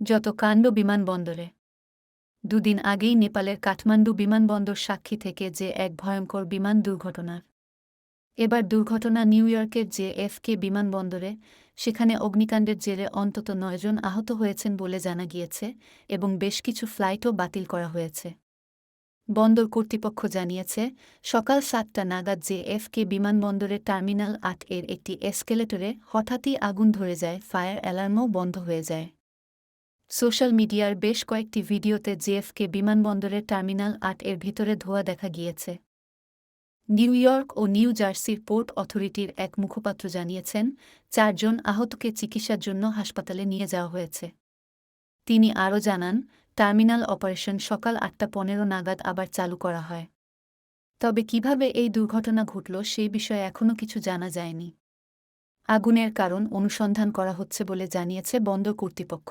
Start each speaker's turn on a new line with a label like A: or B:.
A: যত কাণ্ড বিমানবন্দরে। দুদিন আগেই নেপালের কাঠমান্ডু বিমানবন্দর সাক্ষী থেকে যে এক ভয়ঙ্কর বিমান দুর্ঘটনার। এবার দুর্ঘটনা নিউ ইয়র্কের যে এফকে বিমানবন্দরে, সেখানে অগ্নিকাণ্ডের জেরে অন্তত নয়জন আহত হয়েছেন বলে জানা গিয়েছে এবং বেশ কিছু ফ্লাইটও বাতিল করা হয়েছে। বন্দর কর্তৃপক্ষ জানিয়েছে, সকাল সাতটা নাগাদ যে এফকে বিমানবন্দরের টার্মিনাল আট এর একটি এসকেলেটরে হঠাৎই আগুন ধরে যায়, ফায়ার অ্যালার্মও বন্ধ হয়ে যায়। সোশ্যাল মিডিয়ার বেশ কয়েকটি ভিডিওতে জেএফকে বিমানবন্দরের টার্মিনাল আট এর ভিতরে ধোয়া দেখা গিয়েছে। নিউ ইয়র্ক ও নিউ জার্সির পোর্ট অথরিটির এক মুখপাত্র জানিয়েছেন, চারজন আহতকে চিকিৎসার জন্য হাসপাতালে নিয়ে যাওয়া হয়েছে। তিনি আরও জানান, টার্মিনাল অপারেশন সকাল আটটা পনেরো নাগাদ আবার চালু করা হয়। তবে কীভাবে এই দুর্ঘটনা ঘটল সেই বিষয়ে এখনও কিছু জানা যায়নি। আগুনের কারণ অনুসন্ধান করা হচ্ছে বলে জানিয়েছে বন্দর কর্তৃপক্ষ।